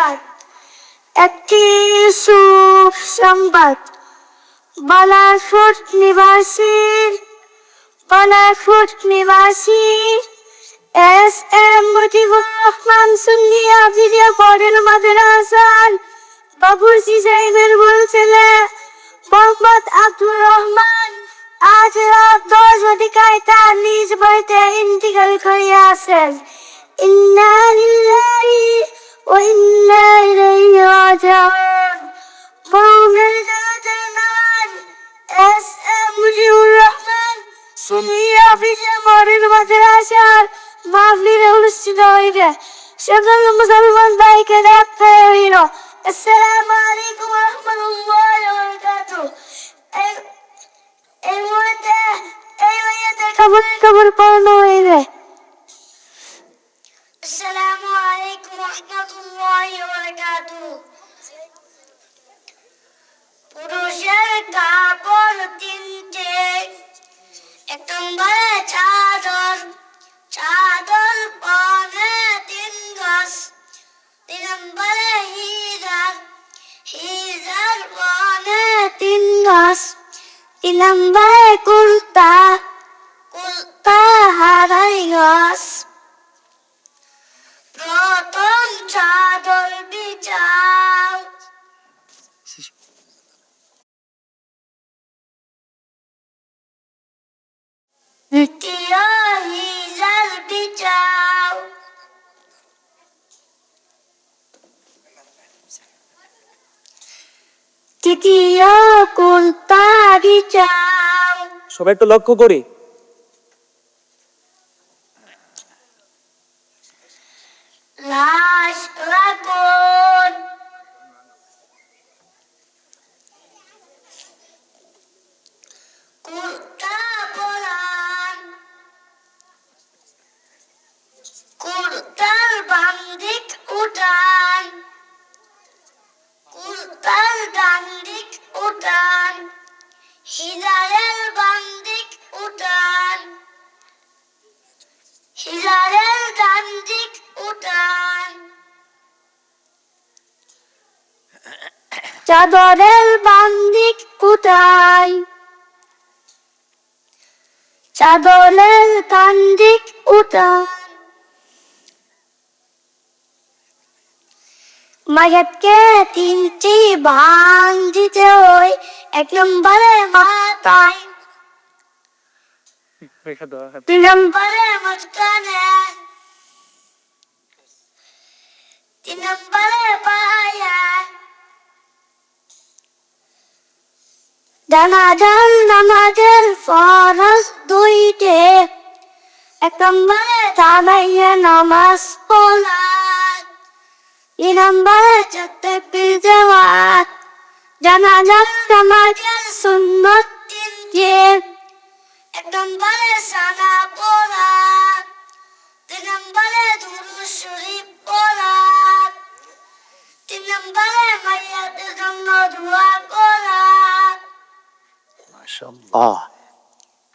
সংবাদ। একটি সুখ সংবাদ বালাফোর্ট নিবাসী বালাফোর্ট নিবাসী, এস এম মুজিবুর রহমান সুন্নিয়া ভিডিও পড়েন মাদ্রাসান বাবুর্চি সাহেবের বড় ছেলে মোহাম্মদ আব্দুর রহমান আজ রাত দশ ঘটিকায় তার নিজ বাড়িতে ইন্তিকাল করিয়াছেন। ইন্না লিল্লাহি ওয়া ইন্না ইলাইহি রাজিউন মৌলানা জালালের নাম এস এম মুজিবুর রহমান সুনিয়া ভিডিও পড়েন মাদ্রাসার মাহফিলে অনুষ্ঠিত হইবে সকল মুসলমান ভাইকে দেখতে হইল আসসালামু আলাইকুম ওয়া রাহমাতুল্লাহি ওয়া বারাকাতুহু এই- এই মুহূর্তে এই মুহূর্তে খবর খবর পড়ানো হইবে আসসালামু আলাইকুম রাহমাতুল্লাহি ওয়া বারাকাতুহু পুরুষের কাপড় তিনটে, এক নম্বরে চাদর চাদর পরে তিন গজ, তিন নম্বরে হিজার হিজার পরে তিন গজ, তিন নম্বরে কুর্তা কুর্তা হারাই গজ। চাদর বিছাও। দ্বিতীয় হিজার বিছাও। তৃতীয় বিছাও সবাই একটু লক্ষ্য করি। লাশ Flash Lab চাদরের বান্দিক উঠাই চাদরের কান্দিক উঠান মায়াতকে তিনটি বান দিতে হয় এক নম্বরে মাথায়। দুই নম্বরে মাঝখানে। তিন নম্বরে পায়ে। জানাজার নামাজের ফরজ দুইটে এক নম্বরে দাঁড়াইয়ে নামাজ পড়া দুই নম্বরে চারটে পিজাওয়াত জানাজার নামাজের সুন্নত তিনটে এক নম্বরে সানা পড়া দুই নম্বরে দুরু শরীফ পড়া তিন মাশাআল্লাহ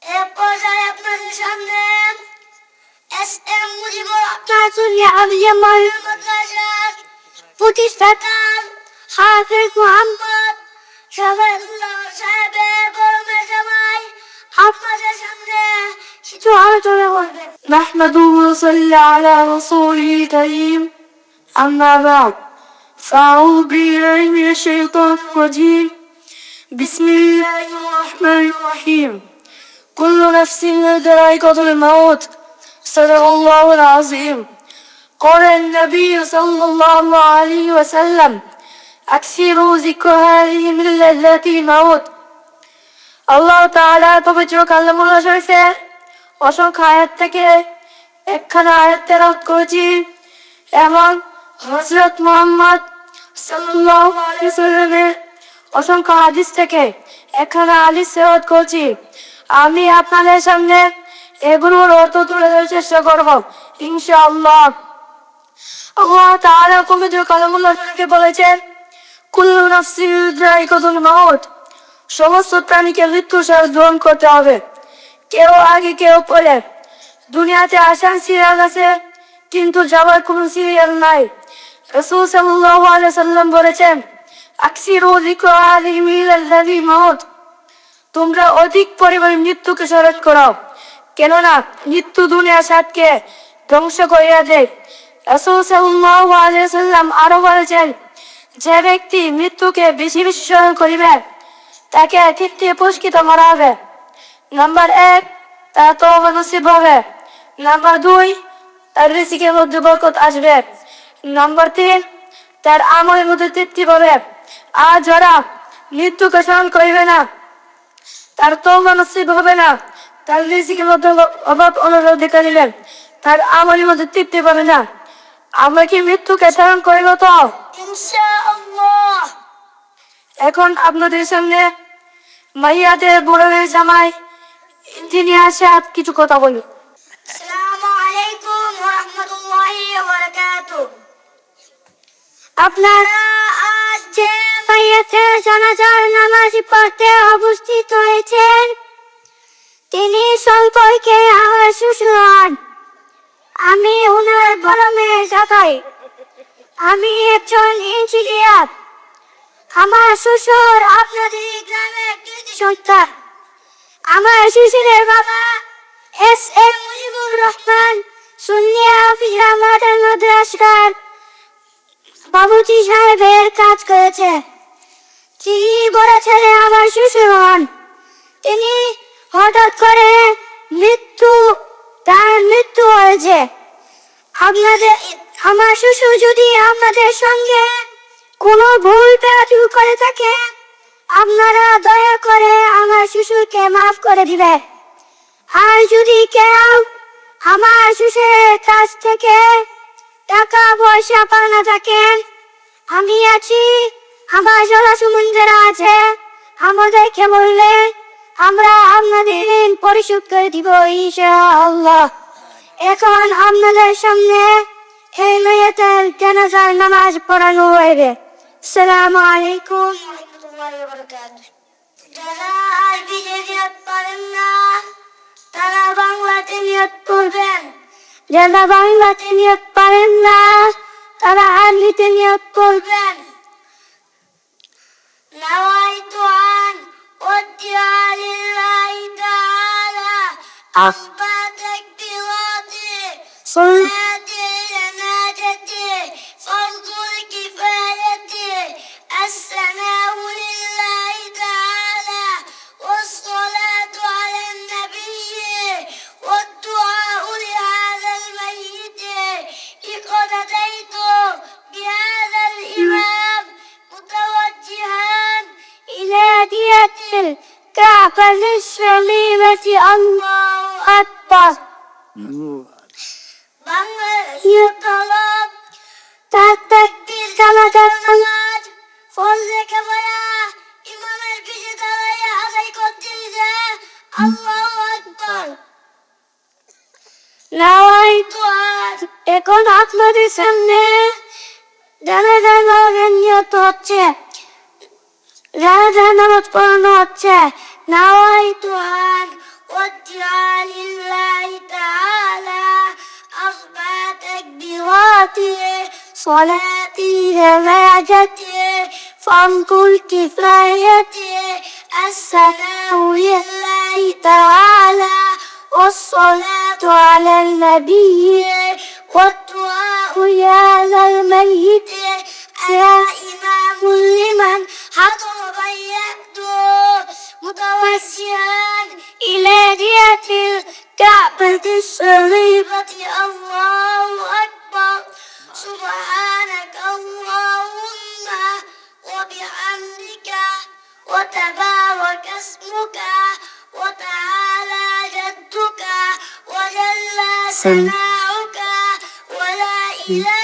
এ পর্যায়ে আপনাদের সামনে এস এম মুজিবুর রহমান সুনিয়া আলিয়া মহিলা মাদ্রাসার প্রতিষ্ঠাতা হাফিজ মোহাম্মদ শাহবাজুল্লাহ সাহেবের বড় মেজামাই আপনাদের সামনে কিছু আলোচনা করবেন نحمده ونصلي على رسوله الكريم أما بعد فأعوذ بالله من الشيطان الرجيم بسم الله الرحمن الرحيم كل نفس ذائقة الموت صدق الله العظيم قال النبي صلى الله عليه وسلم أكثروا ذكر هذه من لذات الموت আল্লাহ তাআলা পবিত্র কালামুল্লাহ শরীফে অসংখ্য আয়াত থেকে একখানা আয়াত তেলাওয়াত করেছি এবং হযরত মুহাম্মদ সাল্লাল্লাহু আলাইহি সাল্লামের অসংখ্য হাদিস থেকে একখানা হাদিস তেলাওয়াত করছি। আমি আপনাদের সামনে এগুলোর অর্থ তুলে ধরার চেষ্টা করব, ইনশাআল্লাহ। আল্লাহ তাআলা পবিত্র কালামুল্লাহ বলেছেন, কুল্লু নাফসিন যায়িকাতুল মাউত। সমস্ত প্রাণীকে মৃত্যু স্বাদ গ্রহণ করতে হবে। কেউ আগে কেউ পরে। দুনিয়াতে আসার সিরিয়াল আছে, কিন্তু যাবার কোনো সিরিয়াল নাই। রসুল সাল্লাল্লাহু আলাইহি সাল্লাম বলেছেন আকসিরু যিকরা আলিমিল আল্লাযী মাউত তোমরা অধিক পরিমাণে মৃত্যুকে স্মরণ করো কেননা মৃত্যু দুনিয়া সাতকে ধ্বংস করিয়া দেয়। রসুল সাল্লাল্লাহু আলাইহি আরও বলেছেন, যে ব্যক্তি মৃত্যুকে বেশি বেশি স্মরণ করিবে, তাকে তৃতীয় পুরস্কৃত করা হবে। নাম্বার এক তার তওবা নসিব হবে। নাম্বার দুই, তার রিজিকের মধ্যে বরকত আসবে। নাম্বার তিন, তার আমলের মধ্যে তৃপ্তি পাবে। আর যারা মৃত্যুকে স্মরণ করিবে না। তার তওবা নসিব হবে না। তার রিজিকের মধ্যে অভাব অনুরোধ দেখা দিলেন তার আমলের মধ্যে তৃপ্তি পাবে না। আমরা কি মৃত্যুকে স্মরণ করিব তো? এখন আপনাদের সামনে মাইয়াদের বড়দের জামাই আসে আর কিছু কথা বলি আসসালামু আলাইকুম ওয়া রাহমাতুল্লাহি ওয়া বারাকাতুহু। আপনারা আজ যে জানাজার নামাজ পড়তে উপস্থিত হয়েছেন। তিনি সম্পর্কে আমার শ্বশুর হন। আমি ওনার বড় মেয়ে জাতাই আমি একজন ইঞ্জিনিয়ার। আমার শ্বশুর আপনাদের গ্রামের সন্তান। আমার শ্বশুরের বাবা এস এম মুজিবুর রহমান, সুন্নিয়া ফিরা মাদ্রাসার বাবুজি সাহেবের কাজ করেছে। তিনি বড় ছেলে আমার শ্বশুর হন তিনি হঠাৎ করে মৃত্যু, তার মৃত্যু হয়েছে। আপনাদের, আমার শ্বশুর যদি আপনাদের সঙ্গে কোনো ভুল প্রাচুর করে থাকে, আপনারা দয়া করে আমার শ্বশুরকে মাফ করে দিবে। আর যদি কেউ আমার শ্বশুরের কাছ থেকে টাকা পয়সা পাওনা থাকেন। আমি আছি, আমার জলা সমুদ্রেরা আছে আমাদেরকে বললে, আমরা আপনাদের ঋণ পরিশোধ করে দিব ইনশাআল্লাহ। এখন আপনাদের সামনে এই জানাজার নামাজ পড়ানো হইবে। আসসালামু আলাইকুম। যারা না, তারা বাংলাতে নিয়ত করবেন। যারা বাংলাতে নিয়ত পারেন না তারা আরবিতে নিয়ত করবেন نويت أن أدعى لله تعالى أخبى تكبيراتي صلاتي পড়েছি আল্লাহ আকবার বাংলাদেশীয় তলব, তার তাকবীর জানাজার নামাজ ফরজে কেবলা ইমামের পিছে দাঁড়াইয়া আদায় করতে যে আল্লাহ আকবার। নাওয়াই দোয়ার এখন আপনাদের সামনে জানাজার নামাজের নিয়ত হচ্ছে জানাজার নামাজ পড়ানো হচ্ছে, নাওয়াই দোয়ার وادعى لله تعالى أربع تكبيرات صلاتي جماعتي فرض الكفاية السلام لله تعالى والصلاة على النبي. والدعاء لهذا الميت. أنا إمام لمن حضر بيته متوسعا. دية الكعبة الشريفة الله أكبر سبحانك اللهم وبحمدك وتبارك اسمك وتعالى جدك وجل ثناؤك ولا إله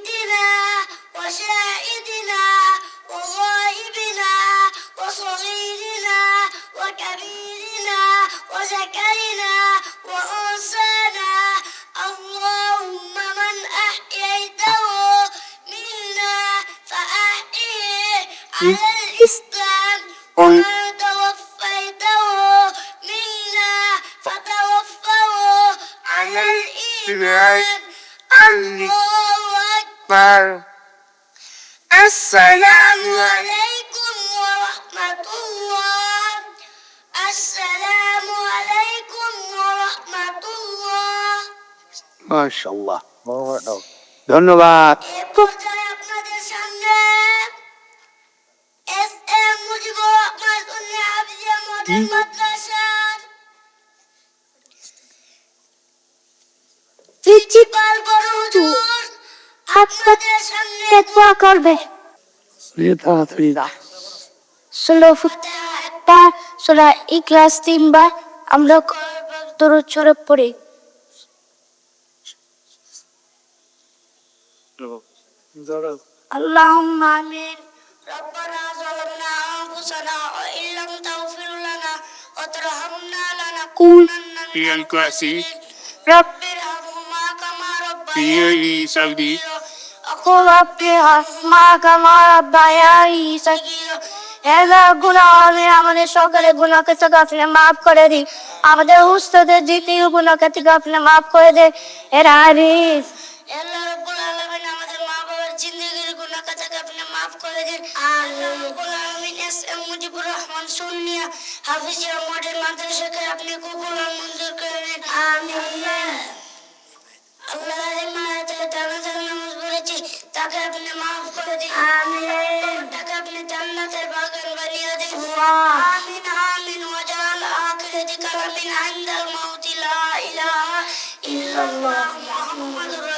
الإسلام ومن توفيته منا فتوفه على الإيمان الله أكبر أكبر السلام السلام عليكم عليكم ورحمة الله السلام عليكم ورحمة الله মাশাল্লাহ ধন্যবাদ এ পর্যায়ে হাফিজিয়া মডেল মাদ্রাসার প্রিন্সিপাল বড় হুজুর আপনাদের সামনে দোয়া করবে তাড়াতাড়ি ষোলো ফুটটা সোলা ইকলাস তিনবার আমরা দরুদ ছড়ে পড়ি اللهم آمين ربنا ظلمنا أنفسنا وإن لم تغفر لنا وترحمنا لنكونن من في الكرسي رب ارحمهما كما في ربياني صدري قل رب ارحمهما كما ربياني صغيرا এবার গুণা আমি আমাদের সকালে গুণাকে থেকে আপনি মাফ করে দিন আমাদের উস্তাদের দ্বিতীয় গুণাকে থেকে আপনি মাফ করে দেন এর আরিফ মুজিবুর রহমান সুন্নিয়া হাফিজিয়া মডেল মাদ্রাসাকে আপনি কবুল মঞ্জুর করে নিন আমিন। আল্লাহ এই মায়াতে তানাজার নামাজ পড়েছি তাকে আপনি মাফ করে দিন। আমিন। তাকে আপনি জান্নাতের বাগান বানিয়ে দিন। আমিন আমিন ওয়াজাল আখিরাতি কালামিন ইনদাল মাউতি লা ইলাহা ইল্লাল্লাহ।